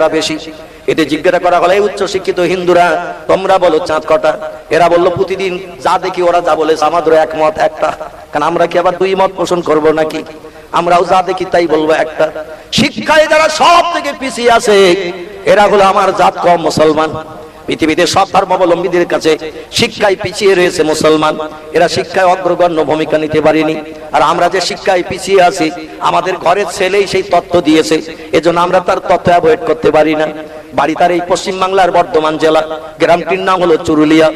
কারা বেশি। এতে জিজ্ঞাসা করা হলে উচ্চ শিক্ষিত হিন্দুরা, তোমরা বলো চাঁদ কটা? এরা বলল, প্রতিদিন যা দেখি ওরা যা বলে আমাদের একমত একটা। কারণ আমরা কি আবার দুই মত পোষণ করব নাকি? আমরাও যা দেখি তাই বলব, একটা। শিক্ষায় যারা সব থেকে পিছিয়ে আছে, এরা হলো আমার জাত কম মুসলমান। পৃথিবীতে সব ধর্মাবলম্বীদের কাছে শিক্ষায় পিছিয়ে রয়েছে মুসলমান। এরা শিক্ষায় অগ্রগণ্য ভূমিকা নিতে পারেনি। আর আমরা যে শিক্ষায় পিছিয়ে আছি, আমাদের ঘরের ছেলেই সেই তথ্য দিয়েছে। এজন্য আমরা তার তথ্য অ্যাভয়েড করতে পারি না। বাড়ি তার এই পশ্চিম বাংলার বর্ধমান জেলা। গ্রামটির নাম হলো চুরুলিয়া।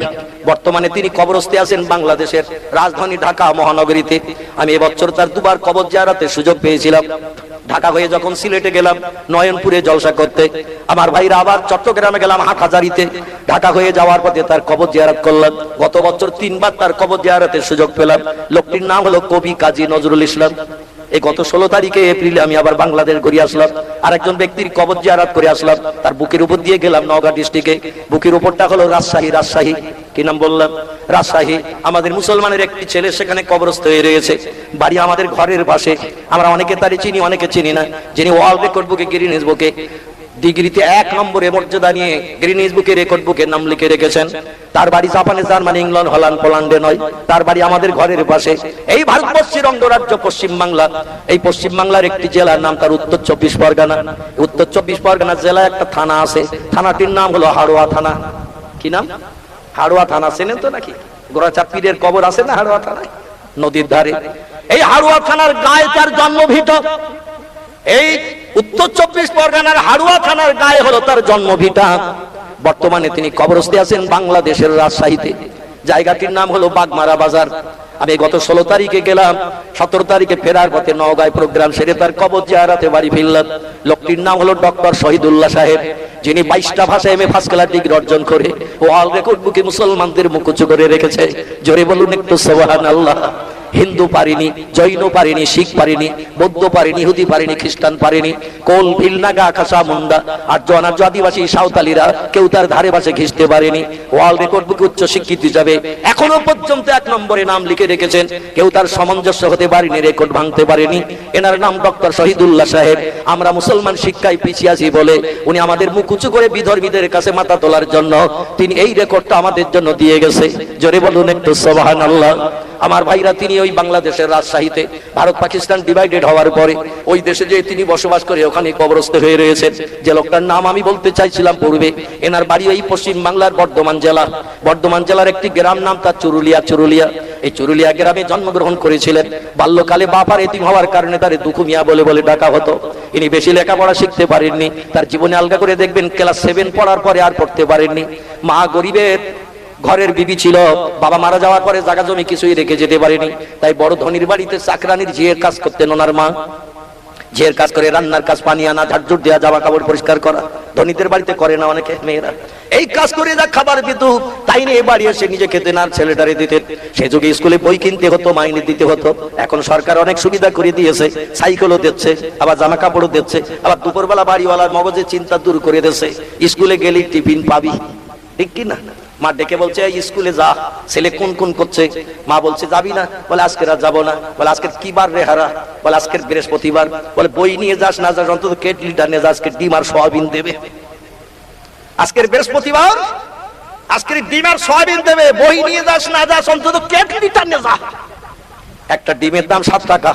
বর্তমানে তিনি কবরস্থে আছেন বাংলাদেশের রাজধানী ঢাকা মহানগরীতে। আমি এবছর তার দুবার কবর জিয়ারাতের সুযোগ পেয়েছিলাম। ঢাকা হয়ে যখন সিলেটে গেলাম, নয়নপুরে জলসা করতে। আমার ভাইরা আবার চট্টগ্রামে গেলাম হাটহাজারিতে। ঢাকা হয়ে যাওয়ার পথে তার কবর জিয়ারত করলাম। গত বছর তিনবার তার কবর জিয়ারতের সুযোগ পেলাম। লোকটির নাম হলো কবি কাজী নজরুল ইসলাম। এই গত ষোলো তারিখে এপ্রিলে আমি আবার বাংলাদেশ ঘুরে আসলাম। আর একজন ব্যক্তির কবর জিয়ারাত করে আসলাম। তার বুকের উপর দিয়ে গেলাম নওগাঁ ডিস্ট্রিক্টে। বুকের উপরটা হলো রাজশাহী রাজশাহী। কি নাম বললাম? রাজশাহী। আমাদের মুসলমানের একটি ছেলে সেখানে কবরস্থ হয়ে রয়েছে। বাড়ি আমাদের ঘরের পাশে। আমরা অনেকে তারই চিনি, অনেকে চিনি না। যিনি ওয়ার্ল্ড রেকর্ড বুকে গিরিনেস বুকে। ডিগ্রিতে এক নম্বরে মর্যাদা নিয়ে গ্রিনিজ বুকে, রেকর্ড বুকে নাম লিখে রেখেছেন। তার বাড়ি জাপানে জার্মানি, ইংল্যান্ড, হল্যান্ড, পোল্যান্ডে নয়। তার বাড়ি আমাদের ঘরের পাশে। এই ভারতবর্ষের অঙ্গরাজ্য পশ্চিম বাংলা এই পশ্চিম বাংলার একটি জেলার নাম তার উত্তর চব্বিশ পরগনা। উত্তর চব্বিশ পরগনা জেলায় একটা থানা আছে। থানাটির নাম হলো হাড়োয়া থানা। কি নাম? হাড়োয়া থানা। চেনেন তো নাকি? গোড়াচাপ পীরের কবর আছে না হাড়োয়া থানায়? নদীর ধারে। এই হাড়োয়া থানার গায়ে তার জন্মভিট এই উত্তর চব্বিশ পরগনার হাড়ুয়া থানার গায়ে হলো তার জন্মভিটা। বর্তমানে তিনি কবরস্থে আছেন বাংলাদেশের রাজশাহীতে। জায়গাটির নাম হলো বাগমারা বাজার। আমি গত ষোলো তারিখে গেলাম, সতেরো তারিখে ফেরার পথে নওগাঁয় প্রোগ্রাম সেরে তার কবর জিয়ারাতে বাড়ি ফিরলাম। লোকটির নাম হলো ডক্টর শহীদুল্লাহ সাহেব, যিনি বাইশটা ভাষায় M A first class degree অর্জন করে ও অল রেকর্ড বুকে মুসলমানদের মুখ উঁচু করে রেখেছে। জোরে বলুন একটু সোহান আল্লাহ হিন্দু পারিনি, জৈন পারিনি, শিখ পারিনি, বৌদ্ধ পারিনি হুদি পারিনি, খ্রিস্টান পারিনি। কোল ভিলনাগা খাসা মুন্ডা আর জনার্য আদিবাসী সাঁওতালিরা কেউ তার ধারে পাশে ঘিসতে পারেনি। ওয়ার্ল্ড রেকর্ড বুকে উচ্চ স্বীকৃতি যাবে। এখনও পর্যন্ত এক নম্বরে নাম লিখে রেখেছেন। কেউ তার সামঞ্জস্য হতে পারেনি, রেকর্ড ভাঙতে পারেনি। এনার নাম ডক্টর শহীদুল্লাহ সাহেব। আমরা মুসলমান শিক্ষায় পিছিয়ে আছি বলে উনি আমাদের মুখ উঁচু করে বিধর্মীদের কাছে মাথা তোলার জন্য তিনি এই রেকর্ডটা আমাদের জন্য দিয়ে গেছে। জোরে বলুন একটু সোবাহান আল্লাহ আমার ভাইরা তিনি ওই বাংলাদেশের রাজশাহীতে, ভারত পাকিস্তান ডিভাইডেড হওয়ার পরে ওই দেশে যে তিনি বসবাস করে ওখানে কবরস্থ হয়ে রয়েছেন। যে লোকটার নাম আমি বলতে চাইছিলাম পূর্বে, এনার বাড়ি এই পশ্চিম বাংলার বর্ধমান জেলা। বর্ধমান জেলার একটি গ্রাম নাম তার চুরুলিয়া চুরুলিয়া। এই চুরুলিয়া গ্রামে জন্মগ্রহণ করেছিলেন। বাল্যকালে বাপার এতিম হওয়ার কারণে তার দুঃখ মিয়া বলে বলে ডাকা হতো। ইনি বেশি লেখাপড়া শিখতে পারেননি। তার জীবনে আলগা করে দেখবেন, ক্লাস সেভেন পড়ার পরে আর পড়তে পারেননি। মা গরিবের ঘরের বিবি ছিল, বাবা মারা যাওয়ার পরে জায়গা জমি কিছুই রেখে যেতে পারেনি। তাই বড় ধনির বাড়িতে চাকরানির ঝিয়ের কাজ করতেন ওনার মা। ঝিয়ের কাজ করে রান্নার কাজ, পানি আনা, ঝাড়ঝুট দেওয়া জামা কাপড় পরিষ্কার করা। ধনীদের বাড়িতে করে না অনেকে মেয়েরা। এই কাজ করে যা খাবার পেত তাই নিয়ে বাড়ি এসে নিজে খেতে না ছেলেটারে দিতেন। সে যুগে স্কুলে বই কিনতে হতো, মাইনে দিতে হতো। এখন সরকার অনেক সুবিধা করে দিয়েছে, সাইকেলও দিচ্ছে, আবার জামা কাপড়ও দিচ্ছে, আবার দুপুরবেলা বাড়িওয়ালার মগজের চিন্তা দূর করে দিচ্ছে স্কুলে গেলে টিফিন পাবি, ঠিক কি না মা ডেকে বলছে স্কুলে যা, ছেলে কোন কোন করছে? মা বলছে, যাবি না। বলে, আজকে আর যাব না। বলে, আজকে কি বার রে হারা? বলে আজকের বৃহস্পতিবার। বলে, বই নিয়ে যাস না যাস, অন্তত কেটলিটা নিয়ে যাস আজকে ডিম আর সয়াবিন দেবে। আজকের বৃহস্পতিবার, আজকের ডিম আর সয়াবিন দেবে, বই নিয়ে যাস না যাস, অন্তত কেটলিটা নিয়ে যা। একটা ডিমের দাম সাত টাকা,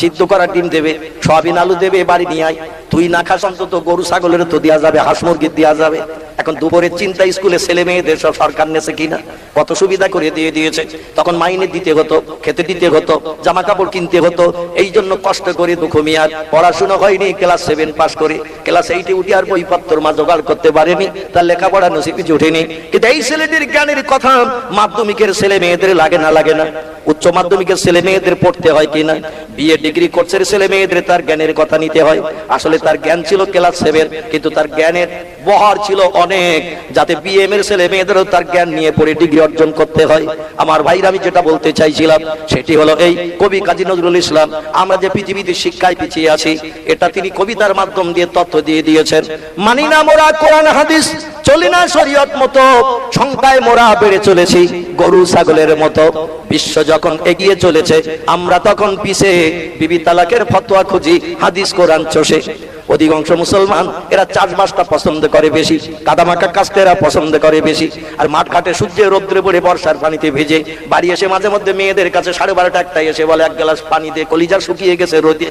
সিদ্ধ করা ডিম দেবে, সয়াবিন আলু দেবে বাড়ি নিয়ে আয়। তুই না খাস অন্তত গরু ছাগলের তো দেওয়া যাবে, হাঁস মুরগির দেওয়া যাবে। এখন দুপুরের চিন্তা স্কুলে ছেলে মেয়েদের সব সরকার নেছে কিনা? কত সুবিধা করে দিয়ে দিয়েছে। তখন মাইনে দিতে হতো, খেতে দিতে হতো জামা কাপড় কিনতে হতো। এই জন্য কষ্ট করে দুঃখ মিয়ার পড়াশোনা হয়নি, ক্লাস সেভেন পাস করে। ক্লাস এইটে উঠে আর বইপত্র মা জোগাড় করতে পারেনি, তার লেখাপড়া নসিবে জুটেনি। কিন্তু এই ছেলেদের জ্ঞানের কথা মাধ্যমিকের ছেলে মেয়েদের লাগে না লাগে না। উচ্চ মাধ্যমিকের ছেলে মেয়েদের পড়তে হয় কিনা? বিএ ডিগ্রি কোর্সের ছেলে মেয়েদের তার জ্ঞানের কথা নিতে হয়। আসলে তার জ্ঞান ছিল ক্লাস সেভেন কিন্তু তার জ্ঞানের বহার ছিল অনেক। যাতে বিএম এর ছেলে মেয়েদেরও তার জ্ঞান নিয়ে পড়ে ডিগ্রি অর্জন করতে হয়। আমার ভাইরা আমি যেটা বলতে চাইছিলাম, সেটি হলো এই কবি কাজী নজরুল ইসলাম। আমরা যে পৃথিবীতে শিক্ষায় পিছিয়ে আছি, এটা তিনি কবিতার মাধ্যম দিয়ে তথ্য দিয়ে দিয়েছেন। মানি না মোরা কোরআন, হাদিস, চলি না শরীয়ত মতো। সংখ্যায় মোরা বেড়ে চলেছি গরু, ছাগলের মতো। বিশ্ব যখন এগিয়ে চলেছে, আমরা তখন পিছে। বিবি তালাকের ফতোয়া খুঁজি, হাদিস কোরআন চষে। অধিকাংশ মুসলমান, এরা চাষবাসটা পছন্দ করে বেশি কাদামাকা কাস্তে এরা পছন্দ করে বেশি, আর মাঠ ঘাটে সূর্যের রৌদ্রে পড়ে বর্ষার পানিতে ভেজে, বাড়ি এসে মাঝে মধ্যে মেয়েদের কাছে সাড়ে বারোটা একটাই এসে বলে, এক গ্লাস পানি দিয়ে কলিজা শুকিয়ে গেছে রোদে।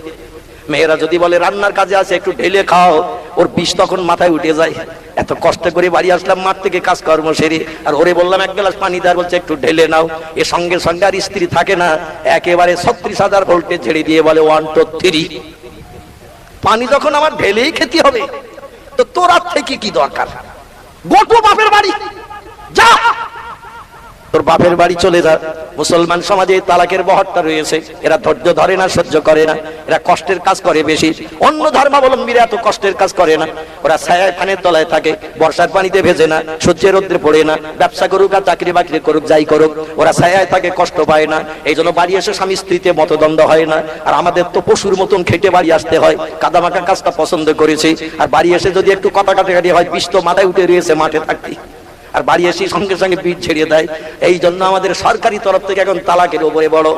মেয়েরা যদি বলে, রান্নার কাজে আছে, একটু ঢেলে খাও। ওর বিষ তখন মাথায় উঠে যায়। এত কষ্ট করে বাড়ি আসলাম, মাঠ থেকে কাজকর্ম সেরে। আর ওরে বললাম, এক গ্লাস পানি দেওয়ার বলছে, একটু ঢেলে নাও। এ সঙ্গে সঙ্গে আর স্ত্রী থাকে না। একেবারে ছত্রিশ হাজার ভোল্টে ছেড়ে দিয়ে বলে ওয়ান টু থ্রি পানি তখন আমার ঢেলেই খেতে হবে। তো তোর থেকে কি দরকার? গোটো বাপের বাড়ি। যা! তোর বাপের বাড়ি চলে যা। মুসলমান সমাজে তালাকের বহরটা রয়েছে। এরা ধৈর্য ধরে না, সহ্য করে না। এরা কষ্টের কাজ করে বেশি। অন্য ধর্মাবলম্বীরা এত কষ্টের কাজ করে না। ওরা ছায়া ফানের তলায় থাকে, বর্ষার পানিতে ভেজে না, সূর্যের রোদ্রে পড়ে না। ব্যবসা করুক আর চাকরি বাকরি করুক, যাই করুক, ওরা ছায়ায় থাকে, কষ্ট পায় না। এই জন্য বাড়ি এসে স্বামী স্ত্রীতে মতদ্বন্দ্ব হয় না। আর আমাদের তো পশুর মতন খেটে বাড়ি আসতে হয়। কাদামাকা কাজটা পছন্দ করেছি। আর বাড়ি এসে যদি একটু কথা কাটাকাটি হয় বিষ তো মাথায় উঠে রয়েছে মাঠে থাকতে। আর বাড়ি এসে সঙ্গে সঙ্গে বীজ ছেড়ে দেয়। এই জন্য আমাদের সরকারি তরফ থেকে এখন তালাকের উপরে বড়।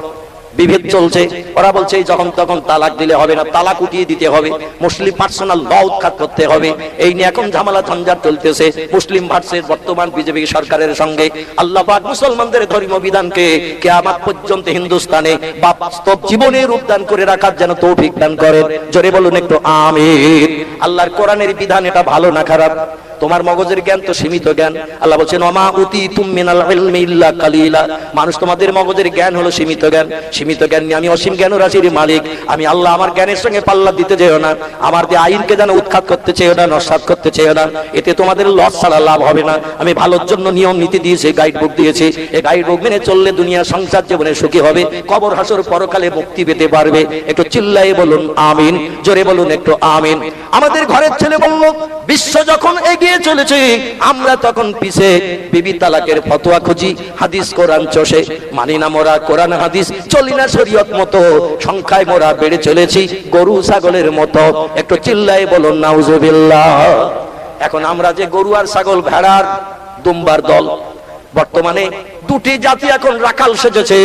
বিভেদ চলছে। ওরা বলছে, যখন তখন তালাক দিলে হবে না, তালাক উঠিয়ে দিতে হবে। মুসলিম পার্সোনাল ল উৎখাত করতে হবে। এই নিয়ে এখন ঝামেলা ঝঞ্ঝাট চলতেছে। মুসলিম ভার্সের বর্তমান বিজেপি সরকারের সঙ্গে। আল্লাহ মুসলমানদের ধর্মীয় বিধানকে কেয়ামত পর্যন্ত হিন্দুস্তানে বাস্তব জীবনে রূপদান করে রাখার যেন তৌফিক দান করেন জোরে বলুন একটু আমির আল্লাহর কোরআনের বিধান এটা ভালো না খারাপ? তোমার মগজের জ্ঞান তো সীমিত জ্ঞান। আল্লাহ বলছেন ওমা উতি তুমিনাল কালিলা। মানুষ তোমাদের মগজের জ্ঞান হলো সীমিত জ্ঞান। সীমিত জ্ঞান নিয়ে আমি অসীম জ্ঞান রাশির মালিক। আমি আল্লাহ আমার জ্ঞানের সঙ্গে পাল্লা দিতে যেও না। আমার যে আইনকে যেন উৎখাত করতে চেয়েও না, নস্বাত করতে চেয়েও না, এতে তোমাদের লস ছাড়া লাভ হবে না। আমি ভালোর জন্য নিয়ম নীতি দিয়েছি গাইড বুক দিয়েছি। এই গাইড বুক মেনে চললে দুনিয়া সংসার জীবনে সুখী হবে, কবর হাসর পরকালে মুক্তি পেতে পারবে। একটু চিল্লাই বলুন, আমিন। জোরে বলুন, একটু, আমিন। আমাদের ঘরের ছেলে বলল, বিশ্ব যখন এগিয়ে চলেছে, আমরা তখন পিছে। বিবি তালাকের ফতোয়া খুঁজি, হাদিস কোরআন চষে। মানি না মোরা কোরআন হাদিস, চলি না শরীয়ত মতো? সংখ্যায় মোরা বেড়ে চলেছি, গরু ছাগলের মতো। একটু চিল্লাই বলুন, নাউজুবিল্লাহ। এখন আমরা যে গরু আর ছাগল ভেড়ার দুম্বার দল, বর্তমানে দুটি জাতি এখন রাখাল সেজেছে।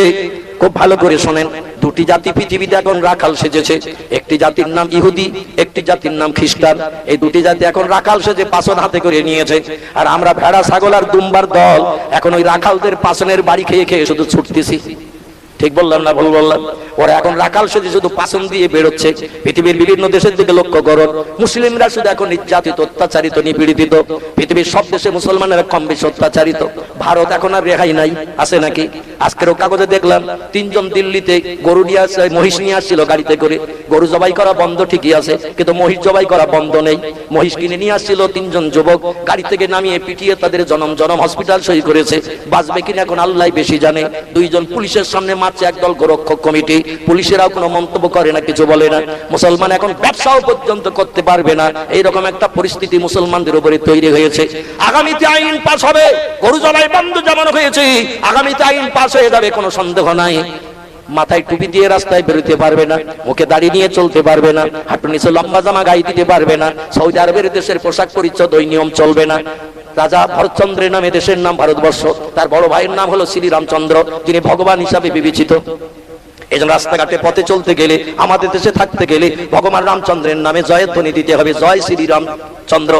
খুব ভালো করে শোনেন, দুটি জাতি পৃথিবীতে এখন রাখাল সেজেছে। একটি জাতির নাম ইহুদি, একটি জাতির নাম খ্রিস্টান। এই দুটি জাতি এখন রাখাল সেজে পাচন হাতে করে নিয়েছে। আর আমরা ভেড়া, ছাগল আর দুম্বার দল, এখন ওই রাখালদের পাচনের বাড়ি খেয়ে খেয়ে শুধু ছুটতেছি। ঠিক বললাম না, ভুল বললাম। ওরা এখন রাখাল সেজে শুধু পাচন দিয়ে বেরোচ্ছে। পৃথিবীর বিভিন্ন দেশের দিকে লক্ষ্য করো। মুসলিমরা শুধু এখন নির্যাতিত, অত্যাচারিত, নিপীড়িত। পৃথিবীর সব দেশে মুসলমানেরা কম বেশি অত্যাচারিত। ভারত এখন আর রেহাই নাই। আছে নাকি? আজকেরও কাগজে দেখলাম, তিনজন দিল্লিতে গরু নিয়ে আসছে মহিষ নিয়ে আসছিল গাড়িতে করে। গরু জবাই করা বন্ধ ঠিকই আছে, কিন্তু মহিষ জবাই করা বন্ধ নেই। মহিষ কিনে নিয়ে আসছিল তিনজন যুবক। গাড়ি থেকে নামিয়ে পিটিয়ে তাদের জনম জনম হসপিটাল সই করেছে। বাঁচবে কিনা এখন আল্লাহ বেশি জানে। দুইজন পুলিশের সামনে মারছে একদল গোরক্ষক কমিটি। পুলিশেরাও কোনো মন্তব্য করে না, কিছু বলে না। মুসলমান এখন ব্যবসাও পর্যন্ত করতে পারবে না। এইরকম একটা পরিস্থিতি মুসলমানদের উপরে তৈরি হয়েছে। আগামীতে আইন পাস হবে, গরু জবাই বন্ধ যেমন হয়েছে। আগামীতে আইন পাস হয়ে যাবে, কোনো সন্দেহ নাই। মাথায় টুপি দিয়ে রাস্তায় বেরোতে পারবে না, মুখে দাড়ি নিয়ে চলতে পারবে না, হাঁটু নিচে লম্বা জামা গায়ে দিতে পারবে না, সৌদি আরবের দেশের পোশাক পরিচ্ছদ ওই নিয়ম চলবে না। রাজা ভরতচন্দ্রের নামে দেশের নাম ভারতবর্ষ। তার বড় ভাইয়ের নাম হলো শ্রীরামচন্দ্র, যিনি ভগবান হিসাবে বিবেচিত। এই জন্য রাস্তাঘাটে পথে চলতে গেলে, আমাদের দেশে থাকতে গেলে ভগবান রামচন্দ্রের নামে জয়ধ্বনি দিতে হবে। জয় শ্রীরাম চন্দ্র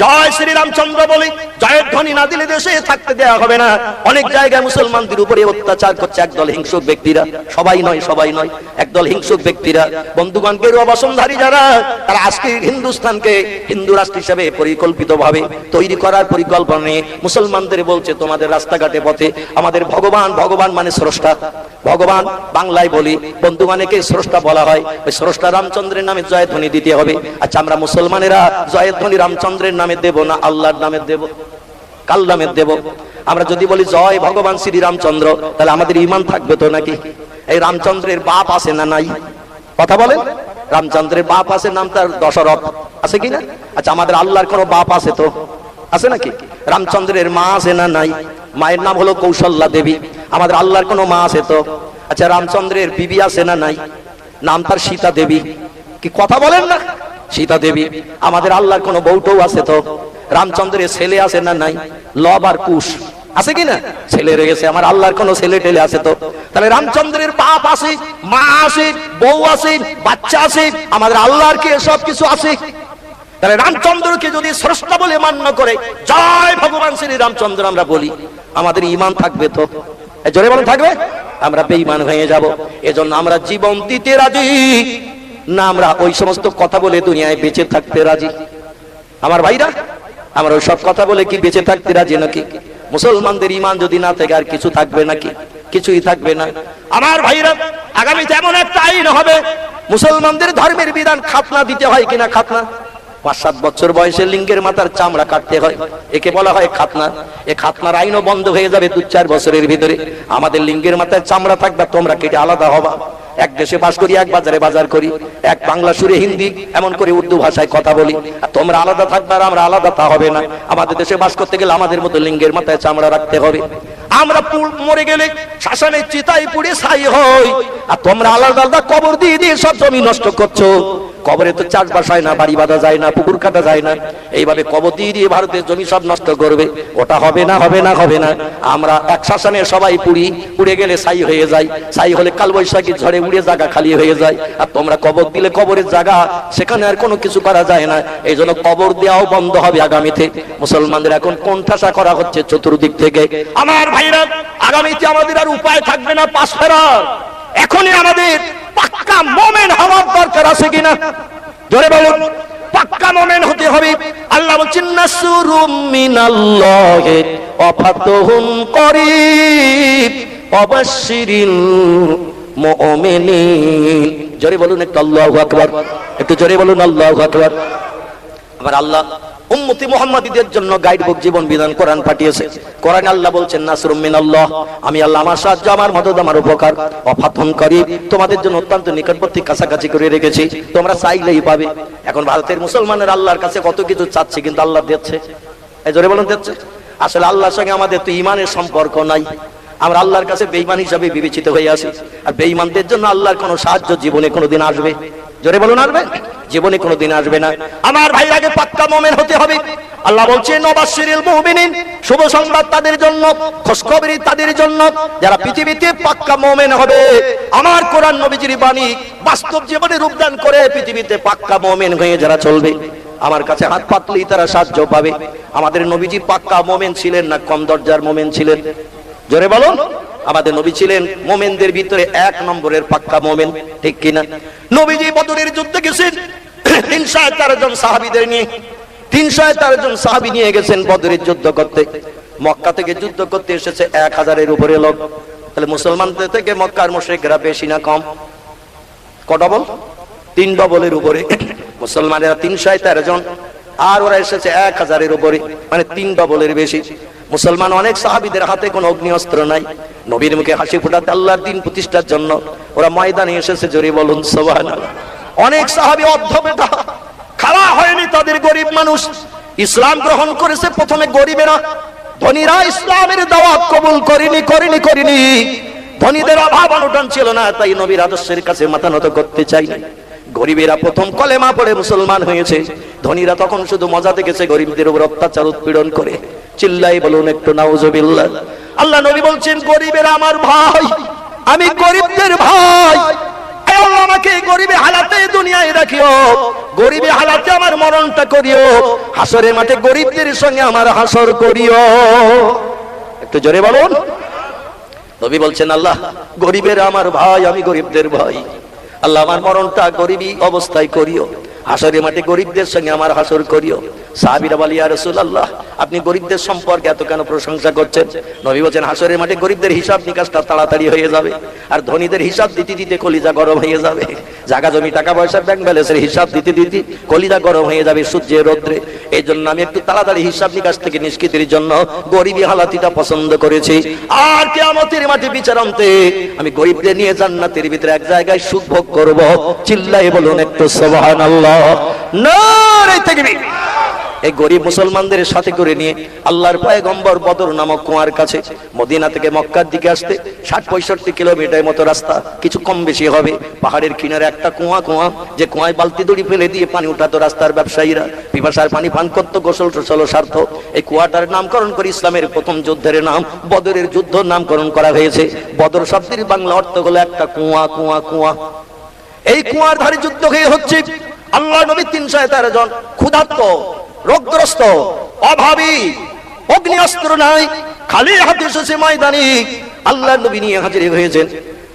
জয় শ্রীরামচন্দ্র বলে, জয়ের ধ্বনি না দিলে দেশে থাকতে দেওয়া হবে না। অনেক জায়গায় মুসলমানদের উপরে অত্যাচার করছে একদল হিংসুক ব্যক্তিরা। সবাই নয় সবাই নয়, একদল হিংসুক ব্যক্তিরা। বন্ধুগণ গেরুয়া বসনধারী যারা, তারা আজকে হিন্দুস্তানকে হিন্দু রাষ্ট্র হিসাবে পরিকল্পিত ভাবে তৈরি করার পরিকল্পনা নিয়ে মুসলমানদের বলছে, তোমাদের রাস্তাঘাটে পথে আমাদের ভগবান ভগবান মানে স্রষ্টা। ভগবান বাংলায় বলি বন্ধুগণকে স্রষ্টা বলা হয়। ওই স্রষ্টা রামচন্দ্রের নামে জয়ধ্বনি দিতে হবে। আচ্ছা আমরা মুসলমানেরা জয়ধ্বনি রামচন্দ্রের নামে দেব না আল্লাহর নামে দেব? কাল নামে দেব? আমরা যদি বলি, জয় ভগবান শ্রী রামচন্দ্র, তাহলে আমাদের ইমান থাকবে তো নাকি? এই রামচন্দ্রের বাপ আছে না নাই? কথা বলেন। রামচন্দ্রের বাপ আছে, নাম তার দশরথ। আছে কি না? আচ্ছা আমাদের আল্লাহর কোনো বাপ আছে তো? আছে নাকি? রামচন্দ্রের মা আছে না নাই? মায়ের নাম হলো কৌশল্যা দেবী। আমাদের আল্লাহর কোনো মা আছে তো? আচ্ছা রামচন্দ্রের বিবি আছে না নাই? নাম তার সীতা দেবী। কি কথা বলেন না? সীতা দেবী, আমাদের আল্লাহর কোনো বউটও আছে তো? রামচন্দ্রের ছেলে আছে না নাই? লব আর কুশ। আছে কি না? ছেলে রয়েছে, আমার আল্লাহর কোন ছেলে টেলে আছে তো? তাহলে রামচন্দ্রের বাপ আছে, মা আছে, বউ আছে, বাচ্চা আছে, আমাদের আল্লাহর কি সব কিছু আছে? তাহলে রামচন্দ্রকে যদি স্রষ্টা বলে মান্য করে, জয় ভগবান শ্রী রামচন্দ্র আমরা বলি, আমাদের ইমান থাকবে তো? জোরে বলেন, থাকবে? আমরা বেঈমান হয়ে যাব। এজন্য আমরা জীবন দিতে রাজি। না, আমরা ওই সমস্ত কথা বলে দুনিয়ায় বেঁচে থাকতে রাজি। আমার ভাইরা, আমরা ওই সব কথা বলে কি বেঁচে থাকতে রাজি নাকি? মুসলমানদের ইমান যদি না থাকে, আর কিছু থাকবে নাকি? কিছুই থাকবে না। আমার ভাইরা, আগামীতে এমন একটা আইন হবে, মুসলমানদের ধর্মের বিধান খাতনা দিতে হয় কিনা খাতনা? পাঁচ সাত বছর বয়সে লিঙ্গের মাথার চামড়া কাটতে হয়। একে বলা হয় খাতনা। এ খাতনার আইনও বন্ধ হয়ে যাবে দু চার বছরের ভিতরে। আমাদের লিঙ্গের মাথায় চামড়া থাকবে, তোমরা কেটে আলাদা হবা? এক দেশে বাস করি, এক বাজারে বাজার করি, এক বাংলা সুরে হিন্দি, এমন করে উর্দু ভাষায় কথা বলি। তোমরা আলাদা থাকবে আর আমরা আলাদা তা হবে না। আমাদের দেশে বাস করতে গেলে আমাদের মতো লিঙ্গের মাথায় চামড়া রাখতে হবে। আমরা মরে গেলে শাসনের চিতাই পুড়ে ছাই হই। আর তোমরা আলাদা আলাদা কবর দিয়ে দিয়ে সব জমি নষ্ট করছ। কবরে তো চাষবাস হয় না, বাড়ি বাঁধা যায় না, পুকুর কাটা যায় না। এইভাবে কবর দিয়ে দিয়ে ভারতের জমি সব নষ্ট করবে। ওটা হবে না হবে না হবে না। আমরা এক শাসনে সবাই পুড়ি, পুড়ে গেলে ছাই হয়ে যায় ছাই হলে কালবৈশাখী ঝড়ে উড়ে জায়গা খালি হয়ে যায়। আর তোমরা কবর দিলে কবরের জায়গা সেখানে আর কোনো কিছু করা যায় না। এই জন্য কবর দেওয়াও বন্ধ হবে আগামীতে। মুসলমানদের এখন কোণঠাসা করা হচ্ছে চতুর্দিক থেকে। আমার ভাইরা, আগামীতে আমাদের আর উপায় থাকবে না পাশ ফেরার। এখনই আমাদের পাক্কা মোমেন হওয়ার দরকার আছে কিনা? জোরে বলুন, পাক্কা মোমেন হতে হবে। আল্লাহ বলছেন, নাসরুম মিনাল্লাহি ওয়া ফাতহুন করিব অবশ্যিরিল মুমিনিন। জোরে বলুন একটু, আল্লাহু আকবার। একটু জোরে বলুন, আল্লাহু আকবার। আবার আল্লাহ উম্মতি মুহাম্মাদীদের জন্য গাইড বুক জীবন বিধান কোরআন পাঠিয়েছে। কোরআন আল্লাহ বলছেন, নাসরুম মিনাল্লাহ। আমি আল্লাহ আমার সাহায্য, আমার মদদ, আমার উপকার। অফাথন করি তোমাদের জন্য অত্যন্ত নিকটবর্তী কাছাকাছি করে রেখেছি। তোমরা চাইলেই পাবে। এখন ভারতের মুসলমানের আল্লাহর কাছে কত কিছু চাচ্ছে কিন্তু আল্লাহ দিচ্ছে। এই জোরে বলুন, দিচ্ছে। আসলে আল্লাহর সঙ্গে আমাদের তো ইমানের সম্পর্ক নাই। আমরা আল্লাহর কাছে বেঈমান হিসাবে বিবেচিত হয়ে আছি। আর বেঈমানদের জন্য আল্লাহর কোনো সাহায্য জীবনে কোনোদিন আসবে। জোরে বলুন, আসবে? জীবনে কোনোদিন আসবে না। আমার ভাই আগে পাক্কা মোমেন হতে হবে। আল্লাহ বলছে নবাসিরিল মুমিনিন, শুভ সংবাদ তাদের জন্য খুশখবরি তাদের জন্য। যারা পৃথিবীতে পাক্কা মোমেন হবে, আমার কোরআন নবীজির বাণী বাস্তব জীবনে রূপদান করে পৃথিবীতে পাক্কা মোমেন হয়ে যারা চলবে, আমার কাছে হাত পাতলেই তারা সাহায্য পাবে। আমাদের নবীজি পাক্কা মোমেন ছিলেন না, কম দরজার মোমেন ছিলেন। জোরে বলুন। আমাদের নবী ছিলেন মোমেনদের ভিতরে এক নম্বরের পাক্কা মোমেন, ঠিক কিনা? নবীজি বদরের যুদ্ধে গেছেন। তিনশো তেরো জন সাহাবিদের নিয়ে তিনশো তেরো জন সাহাবি নিয়ে গেছেন বদরের যুদ্ধ করতে। মক্কা থেকে যুদ্ধ করতে এসেছে এক হাজারের উপরে লোক। তাহলে মুসলমানদের থেকে মক্কার মুশরিকরা বেশি না কম? ক ডবল তিন ডবলের উপরে। মুসলমানেরা তিনশো তেরো জন আর ওরা এসেছে এক হাজারের উপরে মানে তিন ডবলের বেশি। মুসলমান অনেক সাহাবিদের হাতে কোনো অগ্নিঅস্ত্র নাই। নবীর মুখে হাসি ফুটাতে আল্লাহর দিন প্রতিষ্ঠার জন্য ওরা ময়দানে এসেছে জোরে বলুন সোবাহান অনেক সাহাবি অর্ধবেটা খাড়া হয়নি তাদের গরিব মানুষ। ইসলাম গ্রহণ করেছে প্রথমে গরিবেরা। ধনীরা ইসলামের দাওয়াত কবুল করিনি করিনি করিনি। ধনীদের অভাব অনটন ছিল না, তাই নবীর আদর্শের কাছে মাথা নত করতে চাই গরিবেরা প্রথম কলেমা পড়ে মুসলমান হয়েছে। ধনীরা তখন শুধু মজা দেখেছে গরিবদের উপর অত্যাচার, উৎপীড়ন করে। চিল্লাই বলুন একটু নাউজুবিল্লাহ। আল্লাহ নবী বলছেন, গরিবেরা আমার ভাই, আমি গরিবদের ভাই। আমাকে গরিবে হালাতে দুনিয়ায় রাখিও। গরিবে হালাতে আমার মরণটা করিও। হাসরের মাঠে গরিবদের সঙ্গে আমার হাসর করিও। একটু জোরে বলুন। নবী বলছেন, আল্লাহ, গরিবের আমার ভাই, আমি গরিবদের ভাই। আল্লাহ, আমার মরণটা গরিবী অবস্থায় করিও। হাসরে মাঠে গরিবদের সঙ্গে আমার হাসর করিও। সাহাবিরা বলি আর রসুল আল্লাহ আপনি গরিবদের সম্পর্কে এত কেন প্রশংসা করছেন? নবী বলছেন, হাসরের মাঠে গরিবদের হিসাব নিকাশটা তাড়াতাড়ি হয়ে যাবে, আর ধনীদের হিসাব দিতে দিতে কলিজা গরম হয়ে যাবে। জায়গা জমি, টাকা পয়সা ব্যাংক ব্যালেন্সের হিসাব দিতে দিতে কলিজা গরম হয়ে যাবে সূর্যের রোদ্রে। এই জন্য আমি একটু তাড়াতাড়ি হিসাব নিকাশ থেকে নিষ্কৃতির জন্য গরিবী হালাতিটা পছন্দ করেছি। আর কেমতের মাঠে বিচারান্তে আমি গরিবদের নিয়ে জান্নাতের ভিতরে এক জায়গায় সুখ ভোগ করব। চিল্লাই বলুন একটু সোবাহান আল্লাহ এই গরিব মুসলমানদের সাথে করে নিয়ে আল্লাহর পয়গম্বর বদর নামক কাছে মদিনা থেকে মক্কার দিকে আসতে ষাট পঁয়ষট্টি কিলোমিটার মতো রাস্তা, কিছু কম বেশি হবে। পাহাড়ের কিনারে একটা কুয়া কুয়া, যে কুয়ায় বালতি দড়ি ফেলে দিয়ে পানি উঠাতো রাস্তার ব্যবসায়ীরা। পিপাসার পানি পান গোসল টোসল এই কুয়াটার নামকরণ করে ইসলামের প্রথম যুদ্ধের নাম, বদরের যুদ্ধ নামকরণ করা হয়েছে। বদর শব্দের বাংলা অর্থ হলো একটা কুয়া কুয়া কুয়া। এই কুয়ার ধারে যুদ্ধ হয়ে হচ্ছে আল্লাহ নবী তিনশো তেরো জন ক্ষুধার্ত, রোগগ্রস্ত, অভাবী অগ্নি অস্ত্র নাই, খালি হাতে শশী ময়দানি আল্লাহ নবী নিয়ে হাজির হয়েছেন।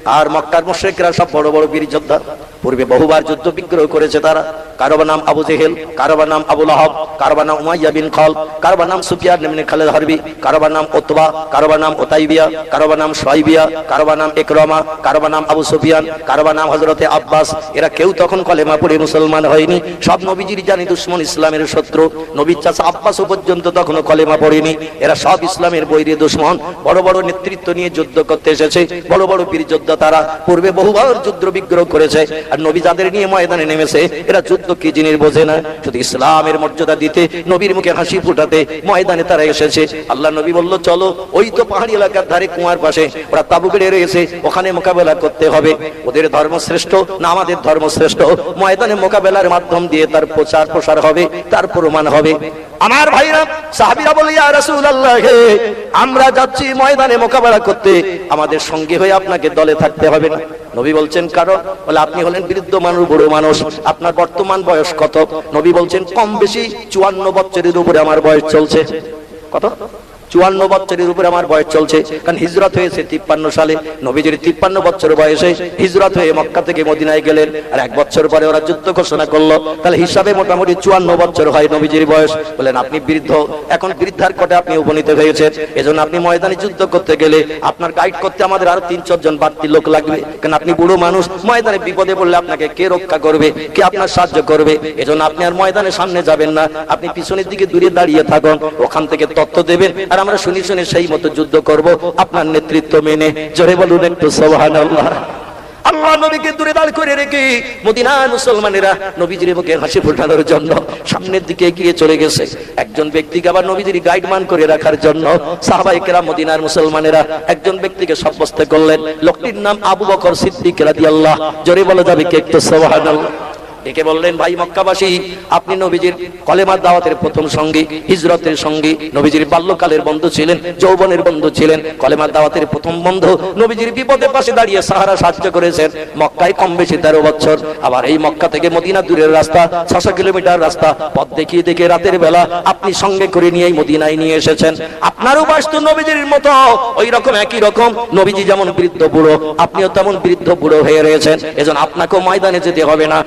আর মক্কার মুশরিকরা সব বড় বড় বীর যোদ্ধা পূর্বে বহুবার যুদ্ধ বিগ্রহ করেছে তারা কারোবার নাম আবু জেহেল কারোবার নাম আবুল আহব কারোবার নাম উমাইয়া বিন খল কারোবার নাম সুফিয়ান ইবনে খালেদ হারবি কারোবার নাম ওতবা কারোবার নাম ওতাইবিয়া কারোবার নাম সোয়াইবিয়া কারোবার নাম একরমা কারোবার নাম আবু সুফিয়ান কারোবার নাম হযরতে আব্বাস এরা কেউ তখন কলেমা পড়ে মুসলমান হয়নি সব নবীজির জানি দুশ্মন ইসলামের শত্রু নবীর চাচা আব্বাসও পর্যন্ত তখনও কলেমা পড়েনি এরা সব ইসলামের বৈরী দুশ্মন বড় বড় নেতৃত্ব নিয়ে যুদ্ধ করতে এসেছে বড় বড় বীর যোদ্ধা তারা পূর্বে বহুবার যুদ্ধ বিগ্রহ করেছে, আর নবী যাদের নিয়ে ময়দানে নেমেছে, এরা যুদ্ধ কি জিনিস বোঝে না? শুধু ইসলামের মর্যাদা দিতে, নবীর মুখে হাসি ফুটাতে ময়দানে তারা এসেছে। আল্লাহ নবী বলল, চলো, ওই তো পাহাড়ি এলাকার ধারে কুয়ার পাশে, ওরা তাবু বেড়ে রয়েছে, ওখানে মোকাবেলা করতে হবে। ওদের ধর্ম শ্রেষ্ঠ না আমাদের ধর্ম শ্রেষ্ঠ ময়দানে মোকাবেলার মাধ্যম দিয়ে তার প্রচার প্রসার হবে, তার প্রমাণ হবে। আমার ভাইরা, সাহাবিরা বলে রাসূল আল্লাহ আমরা যাচ্ছি ময়দানে মোকাবেলা করতে। আমাদের সঙ্গে হয়ে আপনাকে দলে থাকতে হবে না। নবী বলছেন, কারণ? বলে, আপনি হলেন বৃদ্ধ মানুষ, বুড়ো মানুষ। আপনার বর্তমান বয়স কত? নবী বলছেন, কম বেশি চুয়ান্ন বছরের উপরে আমার বয়স চলছে। কত? চুয়ান্ন বছরের উপরে আমার বয়স চলছে, কারণ হিজরত হয়েছে তিপ্পান্ন সালে। নবীজির তিপ্পান্ন বছর বয়সে হিজরত হয়ে মক্কা থেকে মদিনায় গেলেন, আর এক বছর পরে ওরা যুদ্ধ ঘোষণা করল। তাহলে হিসাবে মোটামুটি চুয়ান্ন বছর হয় নবীজির বয়স। বলেন আপনি বৃদ্ধ, এখন বৃদ্ধার কোটে আপনি উপনীত হয়েছেন। এজন্য আপনি ময়দানে যুদ্ধ করতে গেলে আপনার গাইড করতে আমাদের আরও তিন চারজন বাড়তি লোক লাগবে। কারণ আপনি বুড়ো মানুষ, ময়দানে বিপদে পড়লে আপনাকে কে রক্ষা করবে, কে আপনার সাহায্য করবে? এজন্য আপনি আর ময়দানে সামনে যাবেন না। আপনি পিছনের দিকে দূরে দাঁড়িয়ে থাকুন, ওখান থেকে তথ্য দেবেন, আর আমরা শুনি শুনে সেই মতো যুদ্ধ করব, আপনার নেতৃত্ব মেনে। জোরে বলুন একটু সোহানাল্লাহ আল্লাহ নবীকে দূরে দাঁড় করে রেখে মদিনার মুসলমানেরা নবীজির মুখে হাসি ফোটানোর জন্য সামনের দিকে এগিয়ে চলে গেছে। একজন ব্যক্তিকে আবার নবীজির গাইডমান করে রাখার জন্য সাহাবাইকেরা মদিনার মুসলমানেরা একজন ব্যক্তিকে সাব্যস্ত করলেন। লোকটির নাম আবু বকর সিদ্দিক রাদিয়াল্লাহ। জোরে বলা যাবে কে একটু সোহানাল্লাহ ডেকে বললেন, ভাই মক্কাবাসী, আপনি নবীজির কলেমার দাওয়াতের প্রথম সঙ্গী, হিজরতের সঙ্গী, নবীজির বাল্যকালের বন্ধু ছিলেন, যৌবনের বন্ধু ছিলেন, কলেমার দাওয়াতের প্রথম বন্ধু নবীজির বিপদের পাশে দাঁড়িয়ে সাহারা সাহায্য করেছেন, মক্কায় কম বেশি তেরো বছর। আবার এই মক্কা থেকে মদিনা দূরের রাস্তা, ছশো কিলোমিটার রাস্তা, পথ দেখিয়ে দেখে রাতের বেলা আপনি সঙ্গে করে নিয়ে মদিনায় নিয়ে এসেছেন। আপনারও তো নবীজির মতো, ওই রকম একই রকম। নবীজি যেমন বৃদ্ধ বুড়ো, আপনিও তেমন বৃদ্ধ বুড়ো হয়ে রয়েছেন। এজন্য আপনাকেও ময়দানে যেতে হবে না।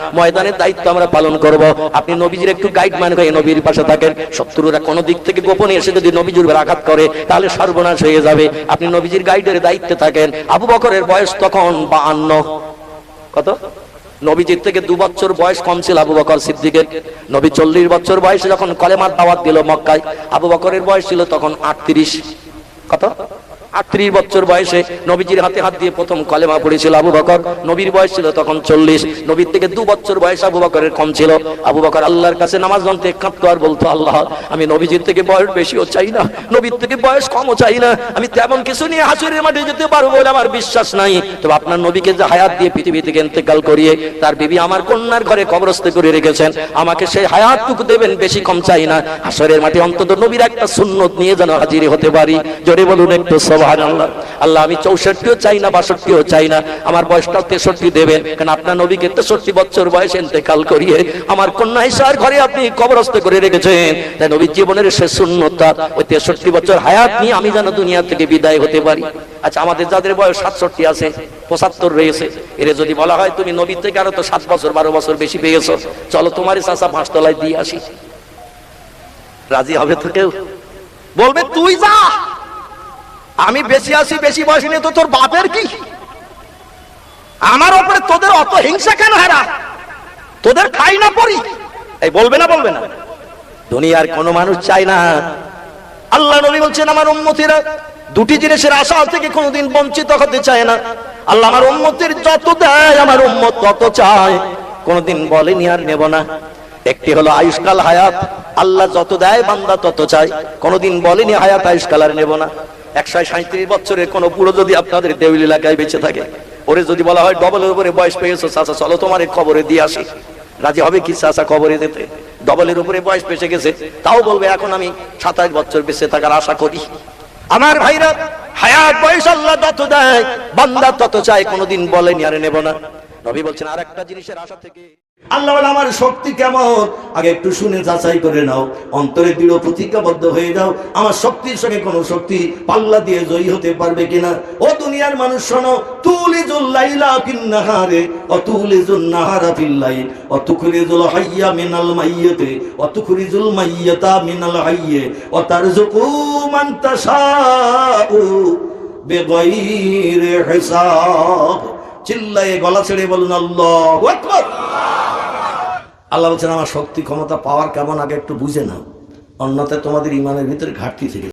ময়দানের দায়িত্ব আমরা পালন করব। আপনি নবীজির একটু গাইডম্যান হয়ে নবীর পাশে থাকেন। শত্রুরা কোনো দিক থেকে গোপনে এসে যদি নবীজির আঘাত করে, তাহলে সর্বনাশ হয়ে যাবে। আপনি নবীজির গাইডের দায়িত্বে থাকেন। আবু বকরের বয়স তখন বাহান্ন কত? নবীজির থেকে দু বছর বয়স কম ছিল আবু বকর সিদ্দিকের। নবী চল্লিশ বছর বয়সে যখন কলেমার দাওয়াত দিল মক্কায়, আবু বকরের বয়স ছিল তখন আটত্রিশ। কত? আটত্রিশ বছর বয়সে নবীজির হাতে হাত দিয়ে প্রথম কলেমা পড়েছিল আবু বকর। নবীর বয়স ছিল তখন চল্লিশ। নবীর থেকে দু বছর বয়স আবু বকরের কম ছিল। আবু বকর আল্লাহর কাছে নামাজ জানতে কাঁদতো আর বলতো, আল্লাহ, আমি নবীজির থেকে বয়স বেশিও চাই না। নবীর থেকে বয়স কমও চাই না। আমি তেমন কিছু নিয়ে হাসুরের মাঠে যেতে পারব বলে আমার বিশ্বাস নাই। তবে আপনার নবীকে যে হায়াত দিয়ে পৃথিবী থেকে ইন্তেকাল করিয়ে তার বিবি আমার কন্যার ঘরে কবরস্থ করে রেখেছেন, আমাকে সেই হায়াতটুকু দেবেন বেশি কম চাই না। হাসরের মাঠে অন্তত নবীর একটা সুন্নত নিয়ে যেন হাজির হতে পারি। জোরে বলুন একটু সোভান আল্লাহ আল্লাহ আমি চৌষট্টিও চাই না, বাষট্টিও চাই না। আমার বয়সটা তেষট্টি দেবেন। কারণ আপনার নবীকে তেষট্টি বছর বয়সে ইন্তেকাল করিয়ে আমার কন্যা ঈশার ঘরে আপনি কবরস্থ করে রেখেছেন। তাই নবীর জীবনের শেষ শূন্যতা ওই তেষট্টি বছর হায়াত নিয়ে আমি যেন দুনিয়া থেকে বিদায় হতে পারি। আচ্ছা আমাদের যাদের বয়স সাতষট্টি আছে, পঁচাত্তর রয়েছে এর যদি বলা হয় তুমি নবীর থেকে আরও তো সাত বছর, বারো বছর বেশি পেয়েছ, চলো তোমারই চাষা পাঁচতলায় দিয়ে আসি। রাজি হবে তো কেউ? বলবে, তুই যা! আমি বেশি আসি বেশি বয়স নিয়ে তো তোর বাপের কি? আমার ওপরে তোদের অত হিংসা কেন হারা? তোদের খাই না পড়ি? এই বলবে না বলবে না। দুনিয়ার কোনো মানুষ চায় না। আল্লাহ নবী বলছেন, আমার উম্মতিরা দুটি জিনিসের আশা থেকে কোনোদিন বঞ্চিত হতে চায় না। আল্লাহ আমার উন্মতির যত দেয়, আমার উম্মত তত চায়। কোনোদিন বলেনি আর নেব না। একটি হলো আয়ুষ্কাল হায়াত। আল্লাহ যত দেয়, বান্দা তত চায়। কোনোদিন বলেনি হায়াত, আয়ুষ্কাল আর নেব না। একশো সাঁত্রিশ বছরের কোন পুরো যদি আপনাদের দেউল এলাকায় বেঁচে থাকে, ওরে যদি বলা হয় ডবলের উপরে বয়স পেয়েছ, চাচা, চলো তোমার খবরে দিয়ে আসি। রাজি হবে কি চাচা খবরে দিতে? ডবলের উপরে বয়স পেছে গেছে, তাও বলবে, এখন আমি সাতাশ বছর বেঁচে থাকার আশা করি। আমার ভাইরা, হায়াত বয়স আল্লাহ যত দেয়, বান্দা তত চায়, কোনোদিন বলেনি আরে নেব না। নবী বলছেন আর একটা জিনিসের আশা থেকে আল্লাহ বলে, আমার শক্তি কেমন? আগে একটু শুনে যাচাই করে নাও। অন্তরে দৃঢ় প্রতিজ্ঞাবদ্ধ হয়ে যাও। আমার শক্তির সঙ্গে কোন শক্তি পাল্লা দিয়ে জয়ী হতে পারবে কিনা? ও দুনিয়ার মানুষ, শোনো। তুলিজুল লাইলা ফিন নাহারে ও তুলিজুল নাহারা ফিল লাইল ও তুখরিজুল হাইয়া মিনাল মাইয়াতে, ও তুখরিজুল মাইয়াতা মিনাল হাইয়ে, ও তারযুকু মান তাশাউ বেগাইরি হিসাব। চিল্লায়ে গলা ছেড়ে বলুন, আল্লাহ আল্লাহ বলছেন, আমার শক্তি, ক্ষমতা পাওয়ার কেমন, আগে একটু বুঝে নাও। অন্যথায় তোমাদের ইমানের ভিতরে ঘাটতি থেকে